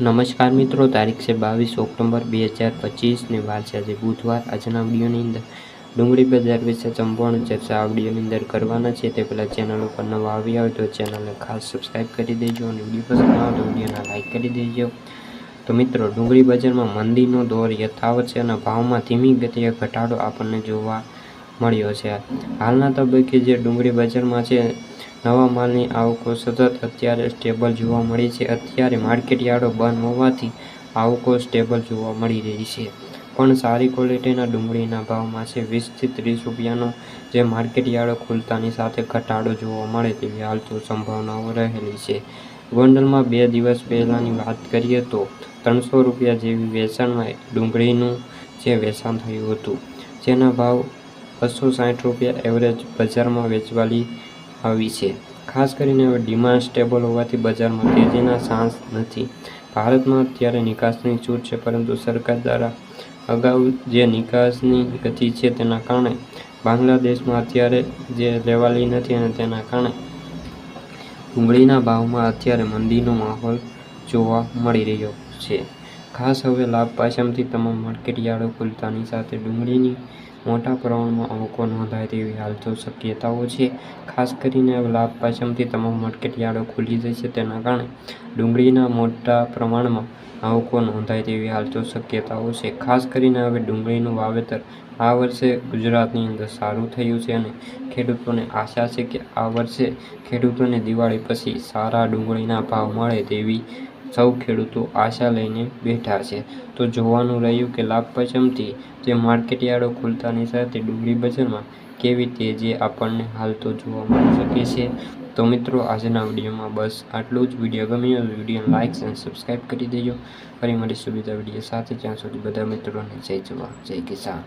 નમસ્કાર મિત્રો, તારીખ છે બાવીસ ઓક્ટોબર બે હજાર પચીસને વાર છે આજે બુધવાર. આજના વિડીયોની અંદર ડુંગળી બજાર વિશે સંપૂર્ણ ચર્ચા આ વિડીયોની અંદર કરવાના છે. તે પહેલાં ચેનલ ઉપર નવા આવી આવે તો ચેનલને ખાસ સબસ્ક્રાઈબ કરી દેજો અને વીડિયો પસંદ આવે તો વિડીયોને લાઇક કરી દેજો. તો મિત્રો, ડુંગળી બજારમાં મંદીનો દોર યથાવત છે અને ભાવમાં ધીમી ગતિએ ઘટાડો આપણને જોવા મળ્યો છે. હાલના તબક્કે જે ડુંગળી બજારમાં છે, નવા માલની આવકો સતત અત્યારે સ્ટેબલ જોવા મળી છે. અત્યારે માર્કેટ યાર્ડો બંધ હોવાથી આવકો સ્ટેબલ જોવા મળી રહી છે. પણ સારી ક્વોલિટીના ડુંગળીના ભાવમાં છે. વીસથી ત્રીસ રૂપિયાનો જે માર્કેટ યાર્ડો ખુલતાની સાથે ઘટાડો જોવા મળે તેવી હાલ તો સંભાવનાઓ રહેલી છે. ગોંડલમાં બે દિવસ પહેલાંની વાત કરીએ તો ત્રણસો રૂપિયા જેવી વેચાણમાં ડુંગળીનું જે વેચાણ થયું હતું, જેના ભાવ બસો સાઠ રૂપિયા એવરેજ બજારમાં વેચવાલી આવી છે. ખાસ કરીને હવે ડિમાન્ડ સ્ટેબલ હોવાથી બજારમાં તેજીના સાંસ નથી. ભારતમાં અત્યારે નિકાસની છૂટ છે, પરંતુ સરકાર દ્વારા અગાઉ જે નિકાસની ગતિ છે તેના કારણે બાંગ્લાદેશમાં અત્યારે જે લેવાલી નથી અને તેના કારણે ડુંગળીના ભાવમાં અત્યારે મંદીનો માહોલ જોવા મળી રહ્યો છે. ખાસ હવે લાભ પાછળથી તમામ માર્કેટયાર્ડો ખુલતાની સાથે ડુંગળીની મોટા પ્રમાણમાં આવકો નોંધાય તેવી હાલ તો શક્યતાઓ છે. ખાસ કરીને લાભ પાછમથી તમામ માર્કેટયાર્ડો ખુલી જશે તેના કારણે ડુંગળીના મોટા પ્રમાણમાં આવકો નોંધાય તેવી હાલ તો શક્યતાઓ છે. ખાસ કરીને હવે ડુંગળીનું વાવેતર આ વર્ષે ગુજરાતની અંદર સારું થયું છે અને ખેડૂતોને આશા છે કે આ વર્ષે ખેડૂતોને દિવાળી પછી સારા ડુંગળીના ભાવ મળે તેવી સૌ ખેડૂતો આશા લઈને બેઠા છે. તો જોવાનું રહ્યું કે લાભ પંચમથી જે માર્કેટ યાર્ડો ખુલતાની સાથે ડુંગળી બજારમાં કેવી તેજી આપણને હાલ તો જોવા મળી શકે છે. તો મિત્રો, આજના વિડીયોમાં બસ આટલું જ. વીડિયો ગમ્યો વીડિયો લાઇક અને સબસ્ક્રાઈબ કરી દેજો. ફરી મળીશું બીજા વીડિયો સાથે. જ્યાં સુધી બધા મિત્રોને જય જવા જય કિસાન.